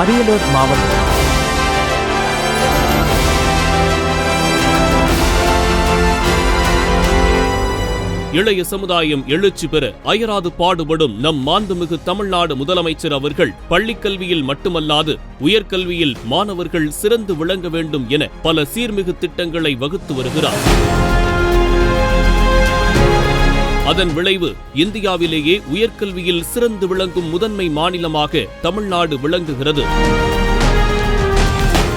அரியலூர் மாவட்டம். இளைய சமுதாயம் எழுச்சி பெற அயராது பாடுபடும் நம் மாண்புமிகு தமிழ்நாடு முதலமைச்சர் அவர்கள் பள்ளிக் கல்வியில் மட்டுமல்லாது உயர்கல்வியில் மாணவர்கள் சிறந்து விளங்க வேண்டும் என பல சீர்மிகு திட்டங்களை வகுத்து வருகிறார். அதன் விளைவு இந்தியாவிலேயே உயர்கல்வியில் சிறந்து விளங்கும் முதன்மை மாநிலமாக தமிழ்நாடு விளங்குகிறது.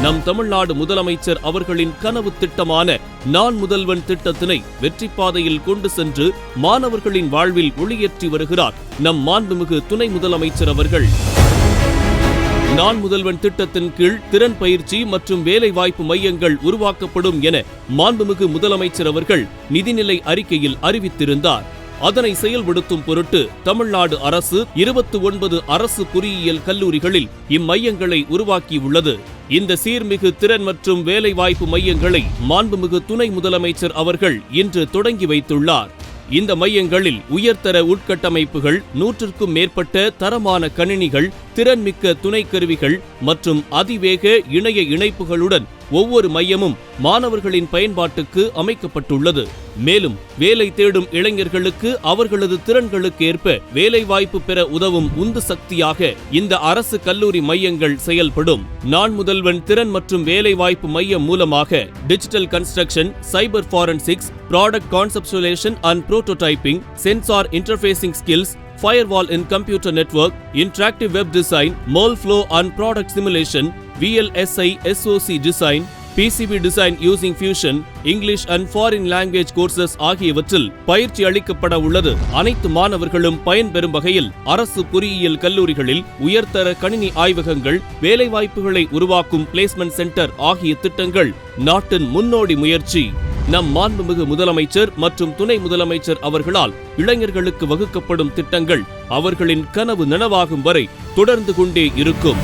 நம் தமிழ்நாடு முதலமைச்சர் அவர்களின் கனவு திட்டமான நான் முதல்வன் திட்டத்தினை வெற்றி பாதையில் கொண்டு சென்று மாணவர்களின் வாழ்வில் ஒளியேற்றி வருகிறார் நம் மாண்புமிகு துணை முதலமைச்சர் அவர்கள். நான் முதல்வன் திட்டத்தின் கீழ் திறன் பயிற்சி மற்றும் வேலைவாய்ப்பு மையங்கள் உருவாக்கப்படும் என மாண்புமிகு முதலமைச்சர் அவர்கள் நிதிநிலை அறிக்கையில் அறிவித்திருந்தார். அதனை செயல்படுத்தும் பொருட்டு தமிழ்நாடு அரசு இருபத்தி ஒன்பது அரசு பொறியியல் கல்லூரிகளில் இம்மையங்களை உருவாக்கியுள்ளது. இந்த சீர்மிகு திறன் மற்றும் வேலைவாய்ப்பு மையங்களை மாண்புமிகு துணை முதலமைச்சர் அவர்கள் இன்று தொடங்கி வைத்துள்ளார். இந்த மையங்களில் உயர்தர உட்கட்டமைப்புகள் நூற்றுக்கும் மேற்பட்ட தரமான கணினிகள் திறன்மிக்க துணைக்கருவிகள் மற்றும் அதிவேக இணைய இணைப்புகளுடன் ஒவ்வொரு மையமும் மாணவர்களின் பயன்பாட்டுக்கு அமைக்கப்பட்டுள்ளது. மேலும் வேலை தேடும் இளைஞர்களுக்கு அவர்களது திறன்களுக்கு ஏற்ப வேலைவாய்ப்பு பெற உதவும் உந்து சக்தியாக இந்த அரசு கல்லூரி மையங்கள் செயல்படும். நான் முதல்வன் திறன் மற்றும் வேலைவாய்ப்பு மையம் மூலமாக digital construction cyber forensics product conceptualization and prototyping sensor interfacing skills fire firewall in computer network, interactive web design, Moleflow and product simulation, VLSI SOC design PCB design using fusion English and foreign language courses ஆகியவற்றில் பயிற்சி அளிக்கப்பட உள்ளது அனைத்து மாணவர்களும் பயன்பெறும் வகையில் அரசு பொறியியல் கல்லூரிகளில் உயர்தர கணினி ஆய்வகங்கள் வேலைவாய்ப்புகளை உருவாக்கும் பிளேஸ்மெண்ட் சென்டர் ஆகிய திட்டங்கள் நாட்டின் முன்னோடி முயற்சி நம் மாண்புமிகு முதலமைச்சர் மற்றும் துணை முதலமைச்சர் அவர்களால் இளைஞர்களுக்கு வகுக்கப்படும் திட்டங்கள் அவர்களின் கனவு நனவாகும் வரை தொடர்ந்து கொண்டே இருக்கும்.